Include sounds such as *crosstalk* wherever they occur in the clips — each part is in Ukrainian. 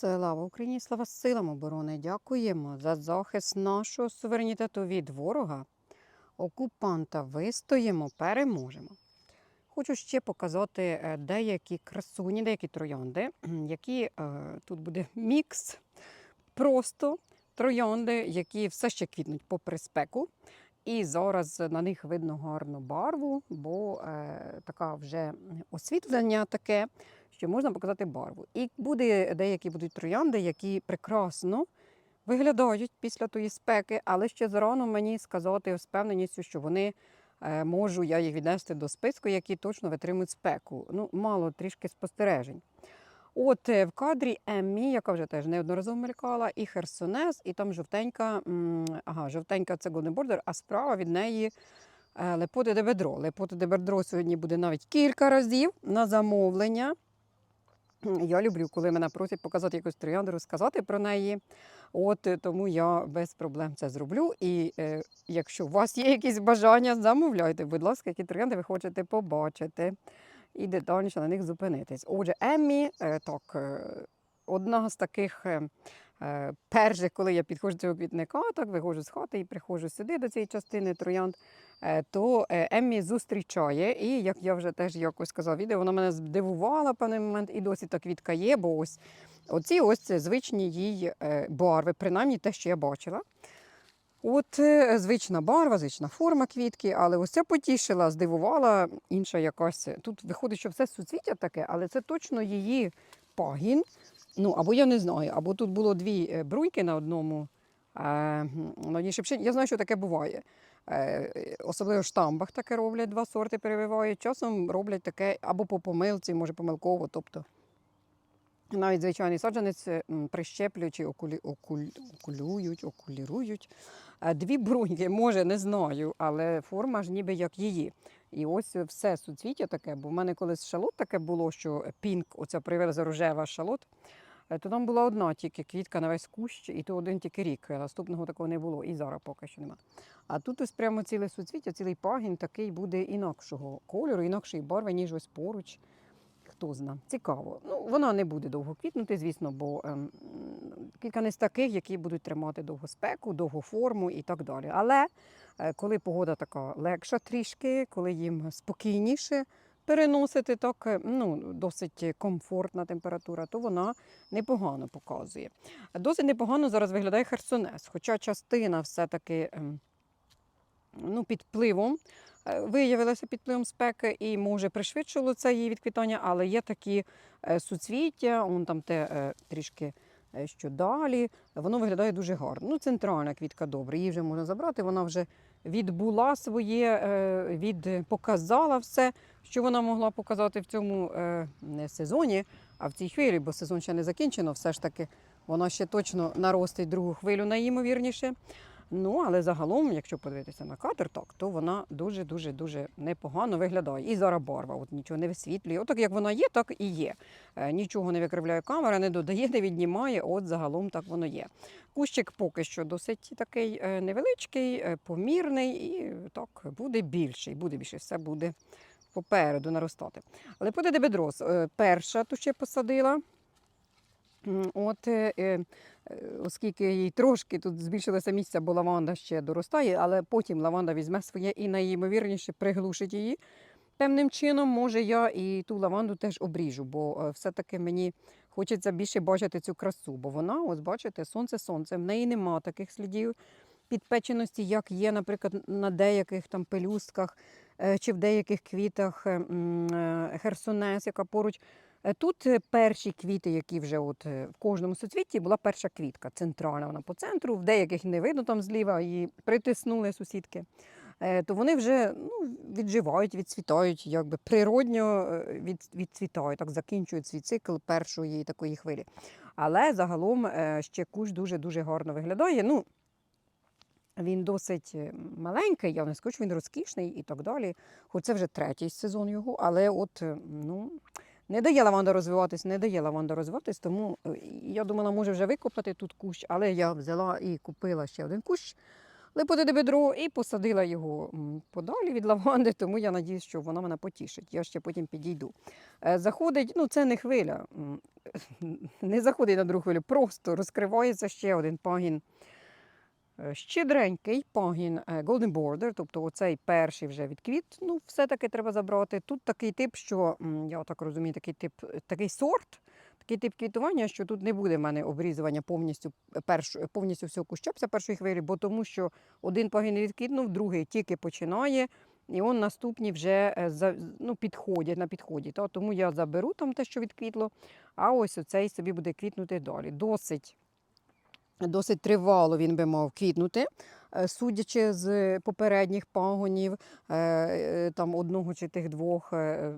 Слава Україні, слава силам оборони! Дякуємо за захист нашого суверенітету від ворога. Окупанта вистоїмо, переможемо. Хочу ще показати е, деякі красуні, деякі троянди, які е, тут буде мікс, просто троянди, які все ще квітнуть попри спеку. І зараз на них видно гарну барву, бо е, така вже освітлення таке, що можна показати барву. І буде деякі будуть троянди, які прекрасно виглядають після тої спеки, але ще зарано мені сказати з певненістю, що вони е, можу я їх віднести до списку, які точно витримують спеку. Ну, мало трішки спостережень. От е, в кадрі Еммі, яка вже теж неодноразово мелькала, і Херсонес, і там жовтенька, ага, жовтенька це Golden Border, а справа від неї е, Лепоти де Бедро. Лепоти де Бедро сьогодні буде навіть кілька разів на замовлення. Я люблю, коли мене просять показати якусь троянду, розказати про неї. От е, тому я без проблем це зроблю. І е, якщо у вас є якісь бажання, замовляйте, будь ласка, які троянди ви хочете побачити і детальніше на них зупинитись. Отже, Еммі, е, так, е, одна з таких е, е, коли я підходжу до цього квітника, так виходжу з хати і приходжу сюди до цієї частини троянд, е, то е, Еммі зустрічає. І як я вже теж якось сказала відео, вона мене здивувала в певний момент, і досі та квітка є, бо ось оці ось звичні їй барви, принаймні те, що я бачила. От звична барва, звична форма квітки, але ось ця потішила, здивувала інша якась. Тут виходить, що все суцвіття таке, але це точно її пагін. Ну, або я не знаю, або тут було дві е, бруйки на одному. е. Я знаю, що таке буває. Е, Особливо в штамбах таке роблять, два сорти перевивають. Часом роблять таке або по помилці, може помилково. Тобто навіть звичайний саджанець м, прищеплюють, і окулі, окуль, окулюють, окулірують. Е, Дві бруньки, може, не знаю, але форма ж ніби як її. І ось все суцвіття таке, бо в мене колись шалот таке було, що пінк, оця привеза рожева шалот, е, то там була одна тільки квітка на весь кущ, і то один тільки рік. е, Наступного такого не було, і зараз поки що нема. А тут ось прямо ціле суцвіття, цілий пагін такий буде інакшого кольору, інакшої барви, ніж ось поруч. Хто зна, цікаво. Ну, вона не буде довго квітнути, звісно, бо ем, кілька не з таких, які будуть тримати довгу спеку, довгу форму і так далі. Але е, коли погода така легша трішки, коли їм спокійніше переносити, так е, ну, досить комфортна температура, то вона непогано показує. Досить непогано зараз виглядає херсонес, хоча частина все-таки ем, ну, під впливом е, виявилася під впливом спеки і може пришвидшило це її відквітання, але є такі е, суцвіття, он там те е, трішки. е, Що далі, воно виглядає дуже гарно. Ну, центральна квітка добре, її вже можна забрати. Вона вже відбула своє, е, від показала все, що вона могла показати в цьому е, не сезоні, а в цій хвилі, бо сезон ще не закінчено. Все ж таки вона ще точно наростить другу хвилю, найімовірніше. Ну, але загалом, якщо подивитися на кадр, так, то вона дуже-дуже дуже непогано виглядає. І зараз барва, от нічого не висвітлює. Отак як вона є, так і є. Е, Нічого не викривляє камера, не додає, не віднімає. От загалом так воно є. Кущик поки що досить такий е, невеличкий, е, помірний, і так буде більший. Буде більше, все буде попереду наростати. Але буде дебедрос. Е, Перша ту ще посадила. От, оскільки їй трошки тут збільшилося місця, бо лаванда ще доростає, але потім лаванда візьме своє і найімовірніше приглушить її. Певним чином, може, я і ту лаванду теж обріжу, бо е, все-таки мені хочеться більше бачити цю красу. Бо вона, ось бачите, сонце-сонце, в неї нема таких слідів підпеченості, як є, наприклад, на деяких там пелюстках е, чи в деяких квітах е, херсонес, яка поруч. Е, Тут е, перші квіти, які вже от е, в кожному суцвітті була перша квітка, центральна вона по центру, в деяких не видно там зліва, її притиснули сусідки. То вони вже ну, відживають, відцвітають, якби природньо від, відцвітають, так закінчують свій цикл першої такої хвилі. Але загалом ще кущ дуже-дуже гарно виглядає. Ну, він досить маленький, я не скажу, він розкішний і так далі. Хоч це вже третій сезон його, але от ну, не дає лаванда розвиватись, не дає лаванда розвиватись, тому е, я думала, може вже викопати тут кущ, але я взяла і купила ще один кущ. липоти де бедро і посадила його подалі від лаванди, тому я надіюсь, що вона мене потішить. Я ще потім підійду. Е, Заходить, ну це не хвиля, *laughs* не заходить на другу хвилю, просто розкривається ще один пагін. Е, Щедренький пагін е, Golden Border, тобто оцей перший вже відквіт, ну все-таки треба забрати. Тут такий тип, що я так розумію, такий тип, такий сорт, такий тип квітування, що тут не буде в мене обрізування повністю перш, повністю всього куща після першої хвилі, бо тому що один пагін відквітнув, другий тільки починає, і он наступні вже е, ну, підходять на підході. Тому я заберу там те, що відквітло, а ось оцей собі буде квітнути далі. Досить, досить тривало він би мав квітнути. е, Судячи з попередніх пагонів, е, е, там одного чи тих двох,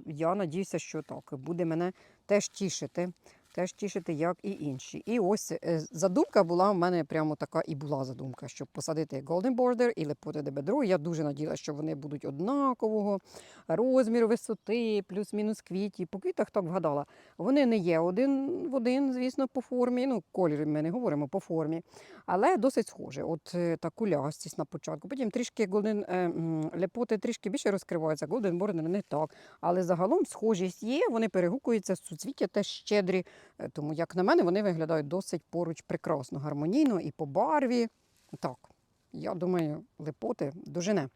я надіюся, що так буде мене теж тішити теж тішити, як і інші. І ось е, задумка була в мене прямо така і була задумка, щоб посадити Golden Border і Лепоте де Бедро. Я дуже надіялася, що вони будуть однакового розміру, висоти, плюс-мінус квіті. По квітах так вгадала. Вони не є один в один, звісно, по формі. Ну, колір ми не говоримо по формі, але досить схоже. От е, та кулястість на початку. Потім трішки Golden е, Лепоти трішки більше розкриваються, Golden Border не так. Але загалом схожість є, вони перегукуються, суцвіття теж щедрі. Е, Тому, як на мене, вони виглядають досить поруч прекрасно, гармонійно і по барві. Так, я думаю, липоти дожене.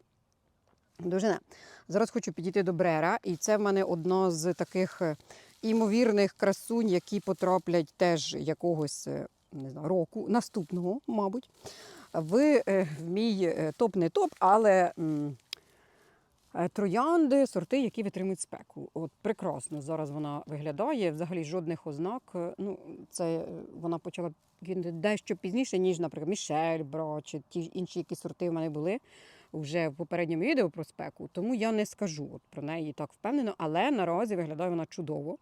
Дожене. Зараз хочу підійти до Брера, і це в мене одна з таких е, імовірних красунь, які потраплять теж якогось е, не знаю, року, наступного, мабуть, в, е, в мій топ не топ, але. Е, Троянди, сорти, які витримують спеку. От прекрасно зараз вона виглядає. Взагалі жодних ознак. Е, Ну, це е, вона почала дещо пізніше, ніж, наприклад, Мішель Бро чи ті інші, які сорти в мене були вже в попередньому відео про спеку. Тому я не скажу от про неї так впевнено, але наразі виглядає вона чудово.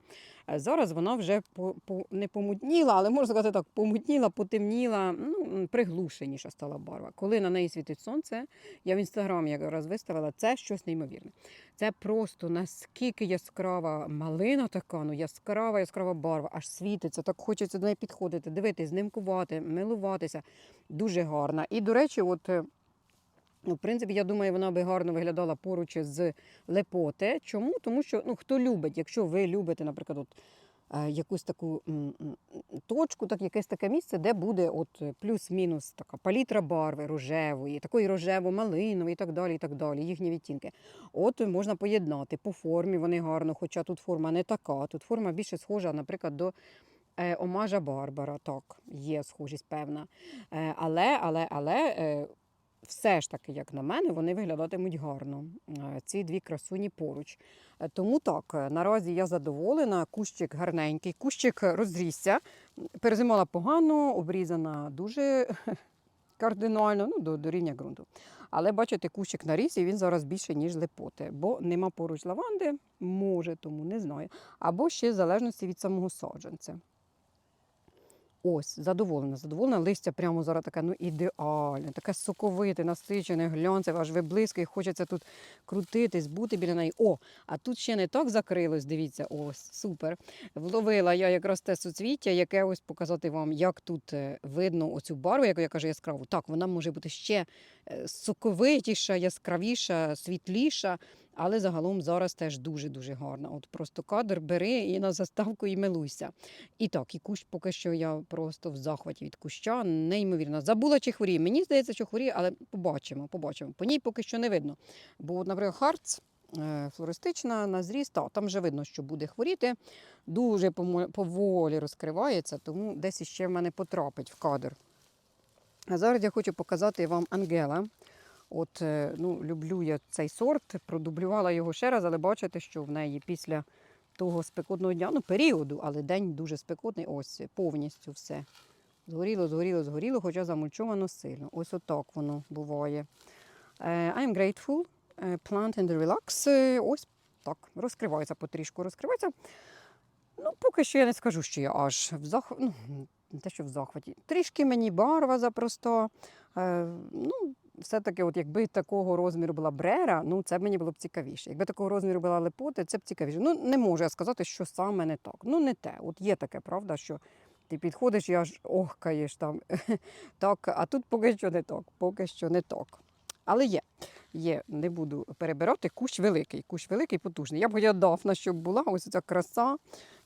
Е, Зараз вона вже по, по, не помутніла, але можна сказати так, помутніла, потемніла, ну, приглушеніша стала барва. Коли на неї світить сонце, я в інстаграмі якраз виставила це щось неймовірне. Це просто наскільки яскрава малина така, ну яскрава, яскрава барва, аж світиться, так хочеться до неї підходити, дивитись, знимкувати, милуватися. Дуже гарна. І, до речі, от. Е, Ну, в принципі, я думаю, вона би гарно виглядала поруч з лепоте. Чому? Тому що ну, хто любить, якщо ви любите, наприклад, от, е, якусь таку м, м, точку, так, якесь таке місце, де буде от, е, плюс-мінус така палітра барви рожевої, такої рожево-малинової і так далі, і так далі, їхні відтінки. От можна поєднати по формі, вони гарно, хоча тут форма не така, тут форма більше схожа, наприклад, до е, омажа Барбара. Так, є схожість певна. Е, але, але, але. Все ж таки, як на мене, вони виглядатимуть гарно. е, Ці дві красуні поруч. Е, Тому так, е, наразі я задоволена. Кущик гарненький, кущик розрісся. Перезимала погано, обрізана дуже *laughs* кардинально, ну, до, до рівня ґрунту. Але бачите, кущик наріс, і він зараз більше, ніж лепоти, бо нема поруч лаванди, може, тому не знаю. Або ще в залежності від самого саджанця. Ось, задоволена, задоволена. Листя прямо зараз таке ну, ідеальне, таке соковите, насичене, глянцеве, аж виблискує, хочеться тут крутитись, бути біля неї. О, а тут ще не так закрилось, дивіться, ось, супер. Вловила я якраз те суцвіття, яке ось показати вам, як тут е, видно оцю барву, яку я кажу, яскраву. Так, вона може бути ще е, соковитіша, яскравіша, світліша. Але загалом зараз теж дуже-дуже гарна. От просто кадр бери і на заставку і милуйся. І так, і кущ поки що я просто в захваті від куща, неймовірно. Забула, чи хворіє. Мені здається, що хворіє, але побачимо, побачимо. По ній поки що не видно. Бо, наприклад, Харц е, флористична на зріст, та, там вже видно, що буде хворіти. Дуже поволі розкривається, тому десь іще в мене потрапить в кадр. А зараз я хочу показати вам Ангела. От, е, ну, люблю я цей сорт, продублювала його ще раз, але бачите, що в неї після того спекотного дня, ну, періоду, але день дуже спекотний, ось повністю все. Згоріло, згоріло, згоріло, хоча замульчовано сильно. Ось отак воно буває. Е, I'm grateful. е, Plant and relax. Ось так, розкривається потрішку, розкривається. Ну, поки що я не скажу, що я аж в захваті. Ну, те, що в захваті. Трішки мені барва запросто. Ну, все-таки, от якби такого розміру була брера, ну це мені було б цікавіше. Якби такого розміру була лепоти, це б цікавіше. Ну, не можу я сказати, що саме не так. Ну, не те. От є таке, правда, що Ти підходиш і аж охкаєш там. *laughs* так, а тут поки що не так, поки що не так. Але є, є, не буду перебирати. Кущ великий, кущ великий, потужний. Я б хотіла дафна, щоб була ось ця краса.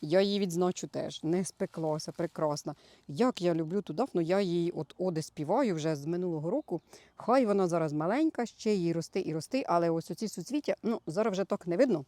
Я її відзначу теж. Не спеклася, прекрасна. Як я люблю ту дафну, я її от оди співаю вже з минулого року. Хай вона зараз маленька, ще їй рости і рости, але ось оці суцвіття, ну зараз вже так не видно.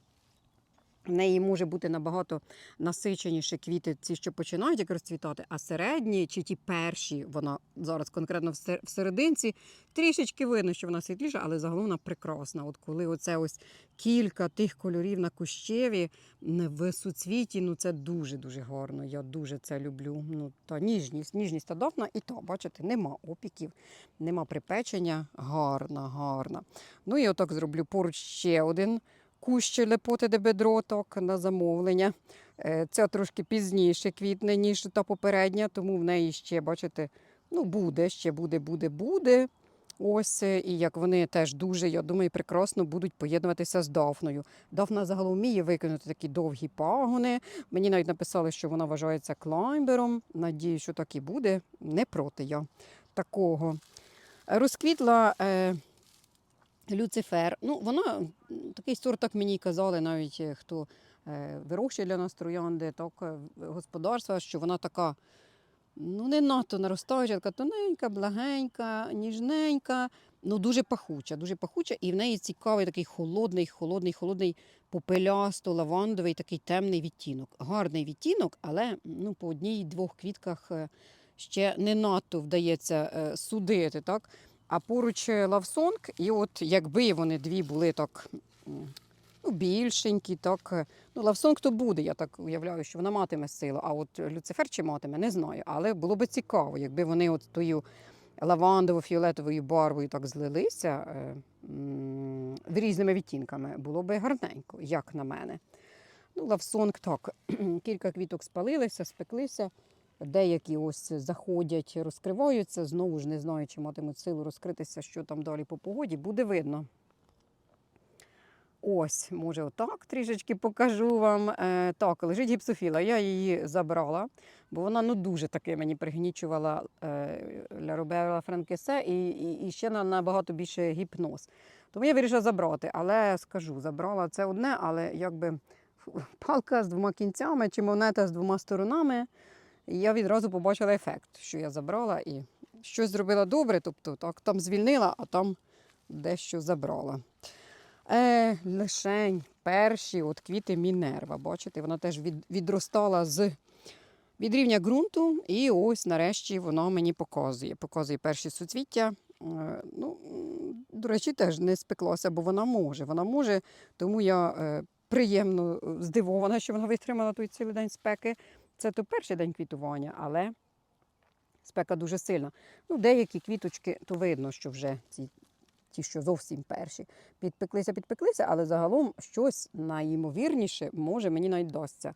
В неї може бути набагато насиченіші квіти, ці, що починають як розцвітати, а середні чи ті перші, вона зараз конкретно в серединці, трішечки видно, що вона світліша, але загалом вона прекрасна. От коли оце ось кілька тих кольорів на кущеві в суцвіті, ну це дуже-дуже гарно. Я дуже це люблю. Ну, та ніжність, ніжність та дафна, і то, бачите, нема опіків, нема припечення. Гарна, гарна. Ну і отак зроблю поруч ще один кущ лепоти де бедроток на замовлення. Е, Це трошки пізніше квітне, ніж та попередня, тому в неї ще, бачите, ну буде, ще буде, буде, буде. Ось, е, і як вони теж дуже, я думаю, прекрасно будуть поєднуватися з Дафною. Дафна загалом вміє викинути такі довгі пагони. Мені навіть написали, що вона вважається клаймбером. Надію, що так і буде. Не проти я такого. Розквітла е, Люцифер. Ну, вона такий сорт, так мені казали, навіть е, хто е, вирощує для нас троянди, так, е, господарства, що вона така, ну, не надто наростаюча, така тоненька, благенька, ніжненька, ну дуже пахуча, дуже пахуча, і в неї цікавий такий холодний, холодний, холодний попелясто, лавандовий, такий темний відтінок. Гарний відтінок, але ну, по одній-двох квітках ще не надто вдається судити. Так? А поруч е, лавсонг, і от якби вони дві були так ну, більшенькі, так. е, Ну, лавсонг то буде, я так уявляю, що вона матиме силу. А от Люцифер чи матиме, не знаю. Але було би цікаво, якби вони от тою лавандово-фіолетовою барвою так злилися е, м, різними відтінками, було би гарненько, як на мене. Ну, лавсонг так, *clears throat* кілька квіток спалилися, спеклися. Деякі ось заходять, розкриваються. Знову ж не знаю, чи матимуть силу розкритися, що там далі по погоді. Буде видно. Ось, може, отак трішечки покажу вам. Е, так, лежить гіпсофіла. Я її забрала, бо вона ну, дуже таки мені пригнічувала е, Ля Франкесе і, і, і ще на набагато більше гіпноз. Тому я вирішила забрати. Але скажу, забрала це одне, але якби палка з двома кінцями чи монета з двома сторонами. Я відразу побачила ефект, що я забрала і щось зробила добре, тобто так, там звільнила, а там дещо забрала. Е, лишень перші от квіти Мінерва. Бачите, вона теж від, відростала з від рівня ґрунту, і ось нарешті вона мені показує. Показує перші суцвіття. Е, ну, до речі, теж не спеклася, бо вона може. Вона може, тому я е, приємно е, здивована, що вона витримала той цілий день спеки. Це то перший день квітування, але спека дуже сильна. Ну, деякі квіточки, то видно, що вже ці, ті, що зовсім перші, підпеклися, підпеклися, але загалом щось найімовірніше може мені навіть дасться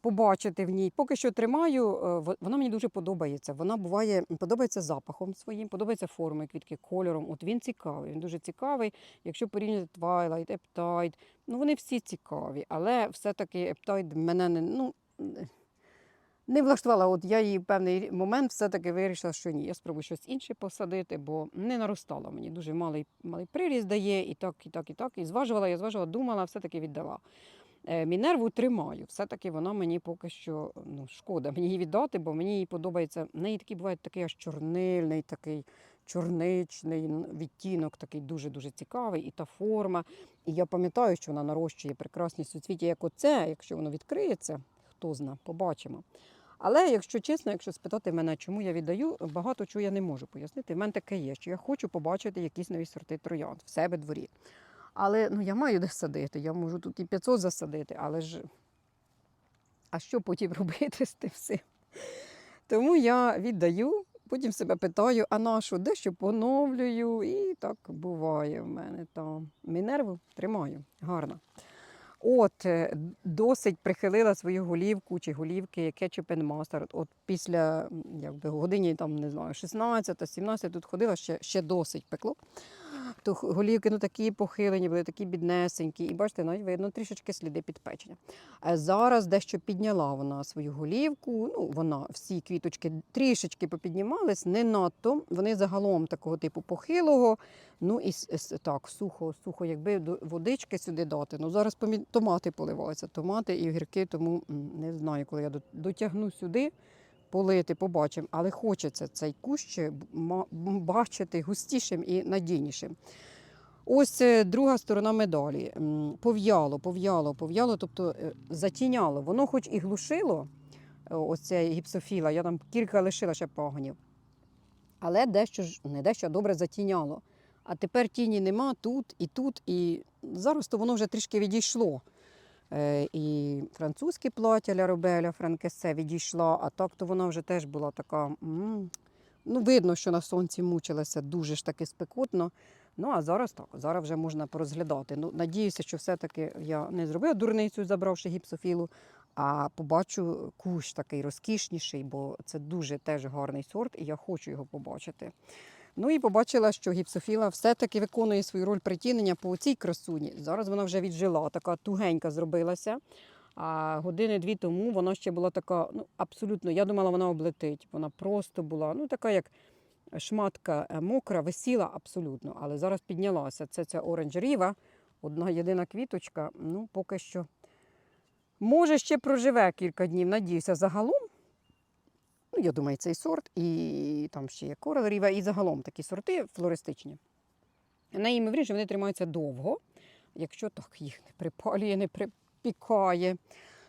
побачити в ній. Поки що тримаю, е, вона мені дуже подобається. Вона буває, подобається запахом своїм, подобається формою квітки, кольором. От він цікавий, він дуже цікавий. Якщо порівняти Twilight, Eptide, ну вони всі цікаві, але все-таки Eptide мене не. Ну, не влаштувала, от я її в певний момент все-таки вирішила, що ні, я спробую щось інше посадити, бо не наростало мені. Дуже малий, малий приріст дає, і так, і так, і так. І зважувала, я зважувала, думала, все-таки віддала. Е, Мінерву тримаю. Все-таки вона мені поки що ну, шкода мені її віддати, бо мені її подобається. В неї такий буває такий аж чорнильний, такий чорничний відтінок, такий дуже-дуже цікавий, і та форма. І я пам'ятаю, що вона нарощує прекрасні суцвіття, як оце, якщо воно відкриється, хто зна, побачимо. Але якщо чесно, якщо спитати мене, чому я віддаю, багато чого я не можу пояснити. В мене таке є, що я хочу побачити якісь нові сорти троянд в себе дворі. Але ну, я маю де садити, я можу тут і 500 засадити, але ж а що потім *laughs* робити з тим всім? Тому я віддаю, потім себе питаю, а на що, дещо поновлюю, і так буває в мене там. Мінерву тримаю, гарно. От, е, досить прихилила свою голівку чи голівки кетчуп and mustard. От після якби, годині, там, не знаю, 16-17 тут ходила, ще, ще досить пекло. То голівки ну, такі похилені, були такі біднесенькі. І бачите, навіть видно трішечки сліди підпечення. А зараз дещо підняла вона свою голівку. Ну, вона всі квіточки трішечки попіднімались, не надто. Вони загалом такого типу похилого. Ну і так, сухо, сухо, якби водички сюди дати. Ну зараз томати поливаються, томати і огірки, тому не знаю, коли я дотягну сюди. Полити, побачимо, але хочеться цей кущ м, бачити густішим і надійнішим. Ось е, друга сторона медалі. Пов'яло, пов'яло, пов'яло, тобто е, затіняло. Воно хоч і глушило, е, ця гіпсофіла, я там кілька лишила ще пагонів, але дещо не дещо добре затіняло. А тепер тіні нема тут і тут, і зараз то воно вже трішки відійшло. Е, І французьке плаття Ля Робеля Франкесе відійшла, а так то вона вже теж була така. Ну, видно, що на сонці мучилася дуже ж таки спекотно. Ну, а зараз так, зараз вже можна порозглядати. Ну, надіюся, що все-таки я не зробила дурницю, забравши гіпсофілу, а побачу кущ такий розкішніший, бо це дуже теж гарний сорт, і я хочу його побачити. Ну і побачила, що гіпсофіла все-таки виконує свою роль притінення по цій красуні. Зараз вона вже віджила, така тугенька зробилася. А години-дві тому вона ще була така, ну абсолютно, я думала, вона облетить. Вона просто була, ну така як шматка е, мокра, висіла абсолютно. Але зараз піднялася. Це ця оранжеріва, одна єдина квіточка. Ну, поки що. Може, ще проживе кілька днів, надіюся, загалом. Ну, я думаю, цей сорт, і там ще є королеріва, і загалом такі сорти флористичні. На імовірніше вони тримаються довго, якщо так їх не припалює, не припікає.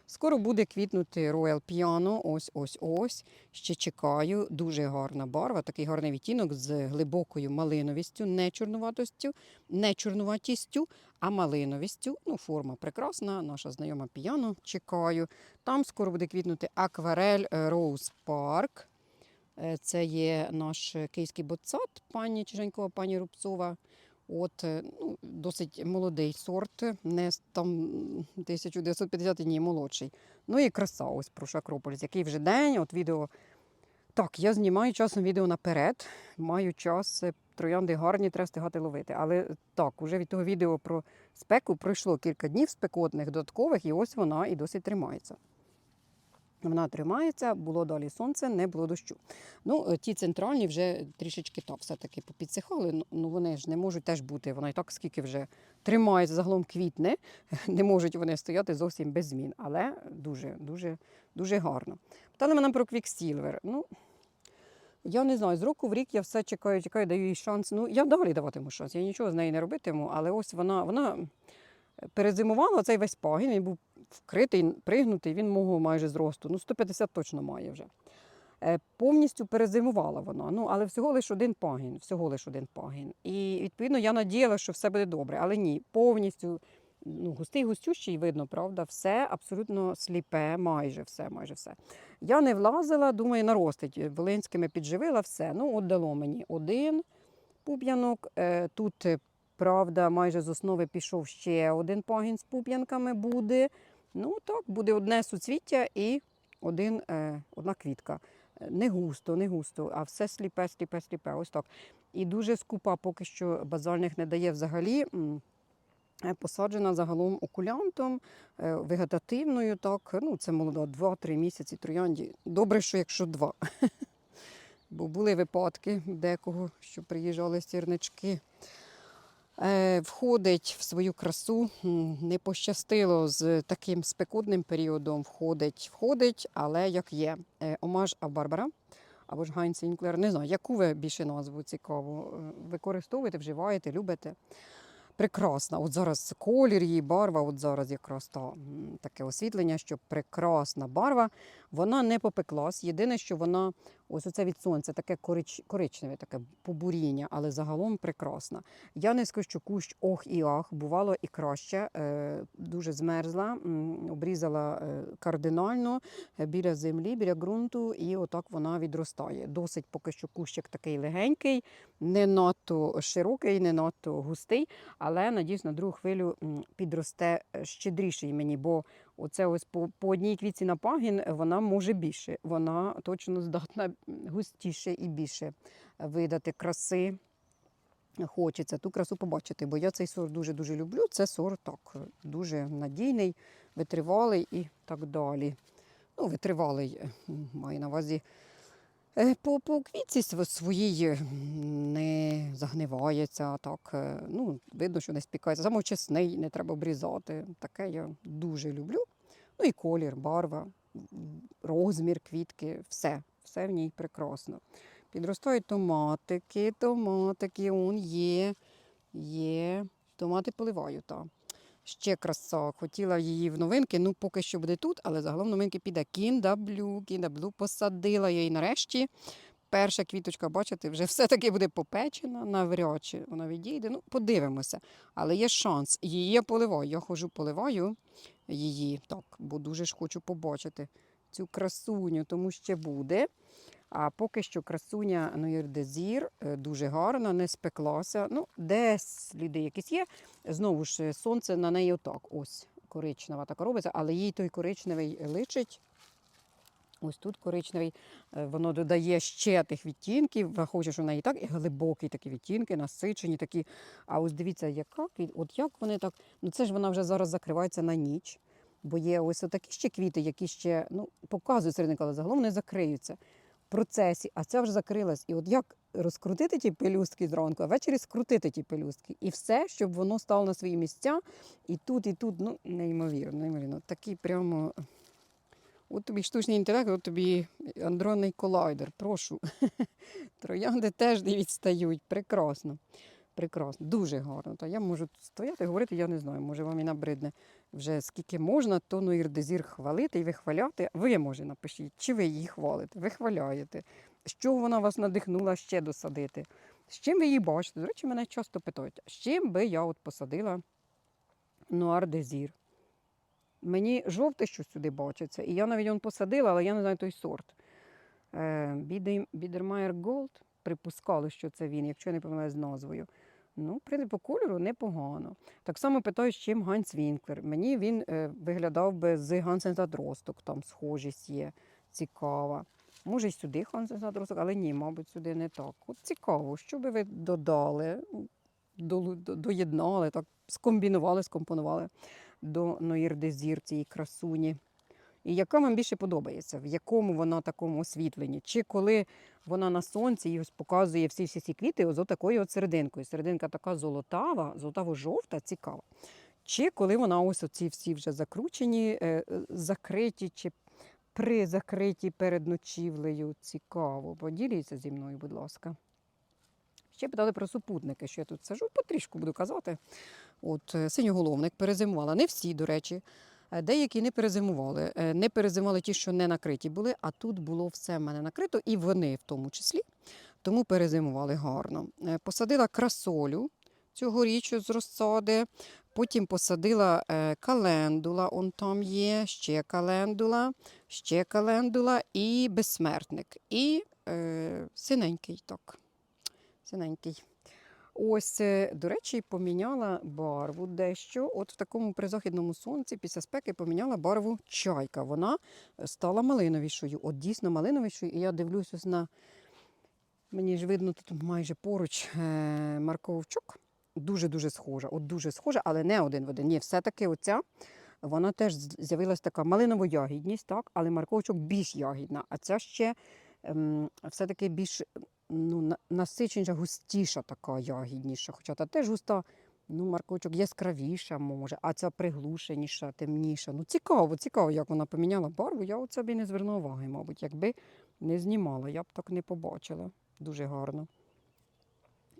Скоро буде квітнути Royal Piano, ось ось ось. Ще чекаю. Дуже гарна барва, такий гарний відтінок з глибокою малиновістю, не чорнуватостю, не чорнуватістю, а малиновістю. Ну, форма прекрасна, наша знайома піано. Чекаю. Там скоро буде квітнути акварель е, Rose Park. Е, Це є наш київський боцат, пані Чиженькова, пані Рубцова. От, е, ну, досить молодий сорт, не там 1950 ні, молодший. Ну і краса, ось прошу Акрополіс, який вже день, от відео. Так, я знімаю часом відео наперед, маю час, е, троянди гарні, треба встигати ловити. Але так, уже від того відео про спеку пройшло кілька днів спекотних, додаткових, і ось вона і досить тримається. Вона тримається, було далі сонце, не було дощу. Ну, е, ті центральні вже трішечки так все-таки попідсихали. Ну, Ну вони ж не можуть теж бути. Вона і так скільки вже тримається, загалом квітне. *laughs* Не можуть вони стояти зовсім без змін. Але дуже, дуже, гарно. Питали мене про квіксілвер. Ну, я не знаю, з року в рік я все чекаю, чекаю, даю їй шанс. Ну, я далі даватиму шанс. Я нічого з нею не робитиму, але ось вона, вона перезимувала цей весь пагін, він був вкритий, пригнутий, він мого майже зросту. Ну, 150 точно має вже. Е, Повністю перезимувала вона, ну, але всього лише один пагін, всього лише один пагін. І відповідно я надіялася, що все буде добре. Але ні, повністю ну, густий, густющий, видно, правда, все абсолютно сліпе, майже все, майже все. Я не влазила, думаю, наростить. Волинськими підживила все. Ну, от дало мені один пуп'янок. Е, Тут, правда, майже з основи пішов ще один пагін з пуп'янками буде. Ну так, буде одне суцвіття і один, е, одна квітка. Е, Не густо, не густо, а все сліпе, сліпе, сліпе. Ось так. І дуже скупа, поки що базальних не дає взагалі. е, Посаджена загалом окулянтом, вегетативною, так, ну це молода, 2-3 місяці троянді. Добре, що якщо два. *laughs* Бо були випадки декого, що приїжджали сірнички. Е, входить в свою красу. Не пощастило з таким спекотним періодом. Входить, входить, але як є. Е, Омаж Барбара або ж Гайн Сінклер. Не знаю, яку ви більше назву цікаву е, використовуєте, вживаєте, любите. Прекрасна. От зараз колір її, барва, от зараз якраз та, таке освітлення, що прекрасна барва. Вона не попеклась. Єдине, що вона, ось оце від сонця, таке корич, коричневе, таке побуріння, але загалом прекрасна. Я не скажу, що кущ ох і ах, бувало і краще. Е, дуже змерзла, обрізала е, кардинально е, біля землі, біля ґрунту, і отак вона відростає. Досить поки що кущик такий легенький, не надто широкий, не надто густий, але надіюсь, на другу хвилю підросте щедріший мені, бо оце ось по, по одній квітці на пагін е, вона може більше. Вона точно здатна густіше і більше видати краси. хочеться ту красу побачити, бо я цей сорт дуже-дуже люблю. Це сорт так, дуже надійний, витривалий і так далі. Ну, витривалий, е, маю на увазі. Е, По, по квітці своїй не загнивається, так, е, ну, видно, що не спікається. Самочесний, не треба обрізати. Таке я дуже люблю. Ну і колір, барва, розмір квітки, все, все в ній прекрасно. Підростають томатики, томатики, он є, є. Томати поливаю, так. Ще краса. Хотіла її в новинки, ну поки що буде тут, але загалом новинки піде кіндаблю, кіндаблю посадила я її нарешті. Перша квіточка, бачите, вже *laughs* все-таки буде попечена, навряд чи вона відійде. Ну, подивимося. Але є шанс. Її я поливаю. Я хожу, поливаю її, так, бо дуже ж хочу побачити цю красуню, тому ще буде. А поки що красуня Нуїрдезір е, дуже гарна, не спеклася. Ну, десь сліди якісь є. Знову ж е, сонце на неї отак. Ось коричнева така робиться, але їй той коричневий личить. Ось тут коричневий, е, воно додає ще тих відтінків. Враховуючи, що в неї і так і глибокі такі відтінки, насичені такі. А ось дивіться, яка от як вони так. Ну це ж вона вже зараз закривається на ніч. Бо є ось такі ще квіти, які ще ну, показують серединку, але загалом не закриються процесі, а ця вже закрилась. І от як розкрутити ті пелюстки зранку, а ввечері скрутити ті пелюстки. І все, щоб воно стало на свої місця. І тут, і тут, ну, неймовірно, неймовірно. Такий прямо. От тобі штучний інтелект, от тобі андронний колайдер. Прошу. *laughs* Троянди теж не відстають. Прекрасно. Прекрасно, дуже гарно. Та я можу стояти і говорити, я не знаю, може вам і набридне вже скільки можна тону ірдезір хвалити і вихваляти. Ви, може, напишіть, чи ви її хвалите, вихваляєте, чого вона вас надихнула ще досадити, з чим ви її бачите. До речі, мене часто питають, з чим би я от посадила нуар дезір. Мені жовте що сюди бачиться, і я навіть он посадила, але я не знаю той сорт. Е, Бідермайер Голд припускали, що це він, якщо я не помиляюсь з назвою. Ну, в принципі, по кольору непогано. Так само питаю, з чим Ганс Вінклер. Мені він е, виглядав би з Гансен Задросток, там схожість є, цікава. Може, й сюди Гансен Задросток, але ні, мабуть, сюди не так. От цікаво, що би ви додали, долу- до- доєднали, так, скомбінували, скомпонували до Ноїр Дезір цієї красуні. І яка вам більше подобається, в якому вона такому освітленні? Чи коли вона на сонці і показує всі всі ці квіти з такою от серединкою. Серединка така золотава, золотаво-жовта, цікава. Чи коли вона ось оці всі вже закручені, е, е, закриті, чи призакриті перед ночівлею. Цікаво. Поділіться зі мною, будь ласка. Ще питали про супутники, що я тут сажу, потрішку буду казати. От е, синьоголовник перезимувала. Не всі, до речі. Е, Деякі не перезимували. Е, Не перезимували ті, що не накриті були, а тут було все в мене накрито, і вони в тому числі. Тому перезимували гарно. Е, Посадила красолю цьогоріч з розсади. Потім посадила календула, он там є, ще календула, ще календула і безсмертник. І е, синенький, так. Синенький. Ось, е, до речі, поміняла барву дещо. От в такому призахідному сонці після спеки поміняла барву чайка. Вона е, стала малиновішою. От дійсно малиновішою. І я дивлюсь ось на мені ж видно тут майже поруч е, Марковчук. Дуже-дуже схожа. От дуже схожа, але не один в один. Ні, все-таки оця. Вона теж з- з'явилась така малиново-ягідність, так, але Марковчук більш ягідна. А ця ще ем, все-таки більш ну, насиченіша, густіша така ягідніша. Хоча та теж густа, ну, Марковчук яскравіша може, а ця приглушеніша, темніша. Ну, цікаво, цікаво, як вона поміняла барву. Я оце б не звернула уваги, мабуть. Якби не знімала, я б так не побачила. Дуже гарно.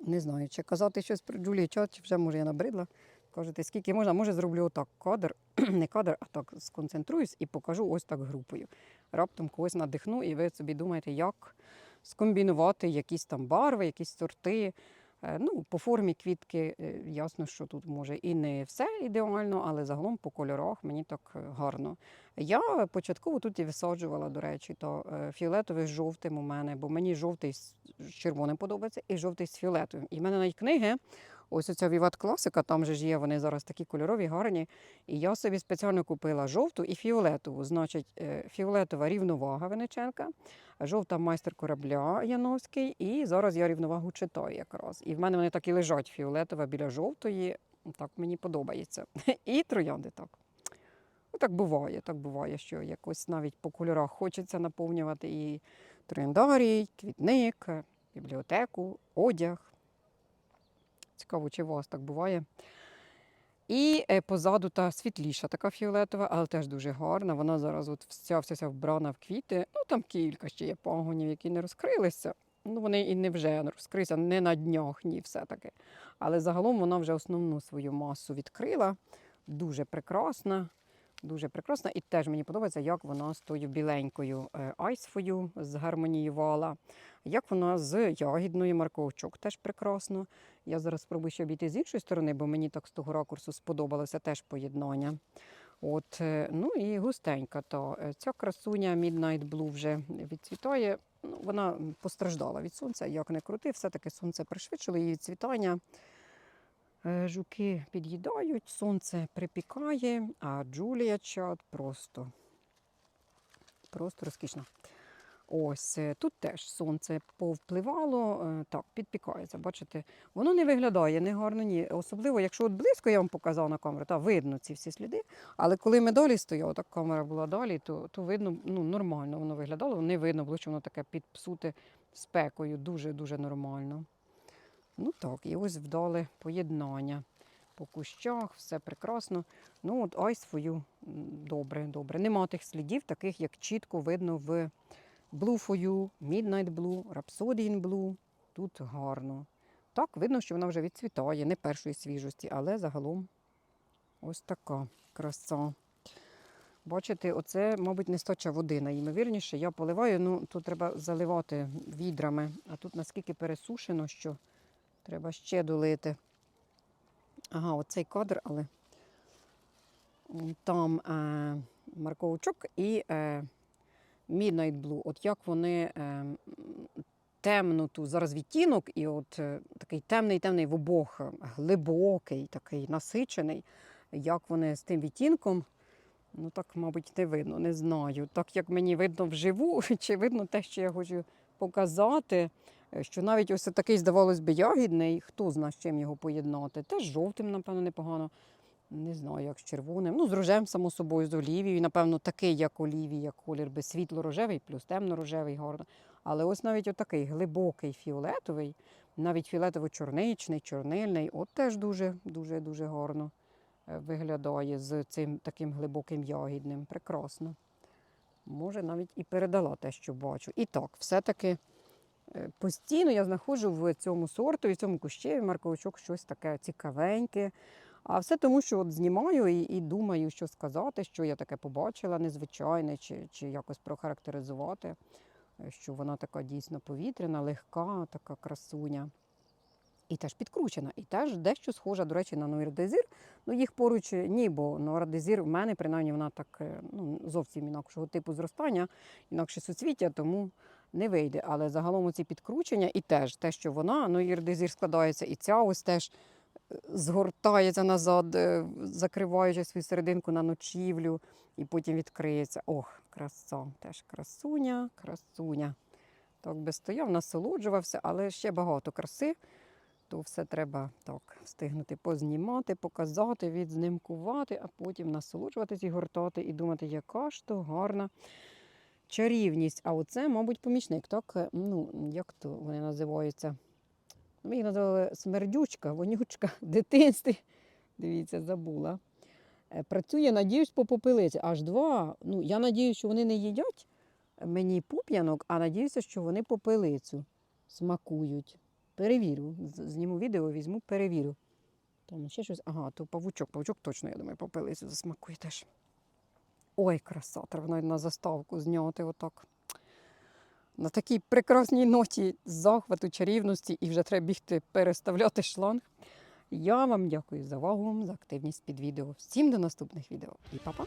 Не знаю, чи казати щось про Джулії Чат, чи вже може я набридла. Кажете, скільки можна, може зроблю отак кадр, *clears throat* не кадр, а так сконцентруюсь і покажу ось так групою. Раптом когось надихну, і ви собі думаєте, як скомбінувати якісь там барви, якісь сорти. Е, Ну, по формі квітки е, ясно, що тут може і не все ідеально, але загалом по кольорах мені так е, гарно. Я початково тут і висаджувала, до речі, то фіолетовий з жовтим у мене, бо мені жовтий з червоним подобається і жовтий з фіолетовим. І в мене навіть книги Ось оця Віват Класика, там же ж є, вони зараз такі кольорові, гарні. І я собі спеціально купила жовту і фіолетову. Значить, е, фіолетова рівновага Венеченка, жовта майстер корабля Яновський. І зараз я рівновагу читаю якраз. І в мене вони так і лежать фіолетова біля жовтої. Так мені подобається. *laughs* І троянди так. Ну, так буває, так буває, що якось навіть по кольорах хочеться наповнювати і трояндарій, квітник, е, бібліотеку, одяг. Цікаво, чи у вас так буває. І е, позаду та світліша, така фіолетова, але теж дуже гарна. Вона зараз от вся вся, вбрана в квіти. Ну там кілька ще є пагонів, які не розкрилися. Ну, вони і не вже розкрилися, не на днях, ні, все-таки. Але загалом вона вже основну свою масу відкрила. Дуже прекрасна. Дуже прекрасна. І теж мені подобається, як вона з тою біленькою е, айсфою згармоніювала, як вона з ягідною марковчок. Теж прекрасно. Я зараз спробую ще обійти з іншої сторони, бо мені так з того ракурсу сподобалося теж поєднання. От, е, ну і густенька. То е, ця красуня Midnight Blue вже відцвітає. Ну, вона постраждала від сонця, як не крути, все-таки сонце пришвидшило її відцвітання. Е, Жуки під'їдають, сонце припікає, а Джулія чат просто, просто розкішна. Ось е, тут теж сонце повпливало, е, так, підпікається. Бачите, воно не виглядає не гарно, ні. Особливо, якщо от близько я вам показав на камеру, та видно ці всі сліди. Але коли ми далі стояли, так камера була далі, то, то видно, ну, нормально воно виглядало. Не видно було, що воно таке підпсуте спекою. Дуже-дуже нормально. Ну так, і ось вдале поєднання. По кущах, все прекрасно. Ну, от ай свою добре, добре. Нема тих слідів, таких, як чітко видно в Blue for You, Midnight Blue, Rhapsody Blue. Тут гарно. Так, видно, що вона вже відцвітає, не першої свіжості, але загалом ось така краса. Бачите, оце, мабуть, нестача води найімовірніше. Я поливаю, ну тут треба заливати відрами, а тут наскільки пересушено, що треба ще долити. Ага, оцей кадр, але там е, марковичок і е, Midnight Blue. От як вони е, темну ту зараз відтінок, і от е, такий темний, темний в обох, е, глибокий, такий насичений. Як вони з тим відтінком, ну так, мабуть, не видно, не знаю. Так як мені видно вживу, *laughs* чи видно те, що я хочу показати, що навіть ось такий, здавалось би, ягідний, хто знає, з чим його поєднати. Теж жовтим, напевно, непогано. Не знаю, як з червоним. Ну, з рожем, само собою, з олівією. Напевно, такий, як олівія, колір би світло-рожевий, плюс темно-рожевий, гарно. Але ось навіть отакий глибокий фіолетовий, навіть фіолетово-чорничний, чорнильний, от теж дуже, дуже, дуже гарно е, виглядає з цим таким глибоким ягідним. Прекрасно. Може, навіть і передала те, що бачу. І так, все-таки е, постійно я знаходжу в цьому сорту, в цьому кущеві марковичок щось таке цікавеньке. А все тому, що от знімаю і, і думаю, що сказати, що я таке побачила незвичайне, чи, чи якось прохарактеризувати, е, що вона така дійсно повітряна, легка, така красуня. І теж підкручена, і теж дещо схожа, до речі, на Нойрдезір. Ну, їх поруч е, ні, бо Нойрдезір в мене, принаймні, вона так е, ну, зовсім інакшого типу зростання, інакше суцвіття, тому не вийде. Але загалом ці підкручення і теж те, що вона, Нойрдезір складається, і ця ось теж е, згортається назад, е, закриваючи свою серединку на ночівлю, і потім відкриється. Ох, краса, теж красуня, красуня. Так би стояв, насолоджувався, але ще багато краси то все треба так встигнути познімати, показати, відзнимкувати, а потім насолоджуватись і гортати, і думати, яка ж то гарна чарівність. А оце, мабуть, помічник. Так, е, ну, як то вони називаються? Ми їх називали смердючка, вонючка дитинстві. *laughs* Дивіться, забула. Е, Працює, надіюсь, по попелиці. Аж два. Ну, я надіюсь, що вони не їдять мені пуп'янок, а надіюся, що вони попелицю смакують. Перевірю. Зніму відео, візьму, перевірю. Там ще щось. Ага, то павучок. Павучок точно, я думаю, попелицю засмакує теж. Ой, треба навіть на заставку зняти отак. На такій прекрасній ноті захвату, чарівності, і вже треба бігти переставляти шланг. Я вам дякую за увагу, за активність під відео. Всім до наступних відео. І па-па!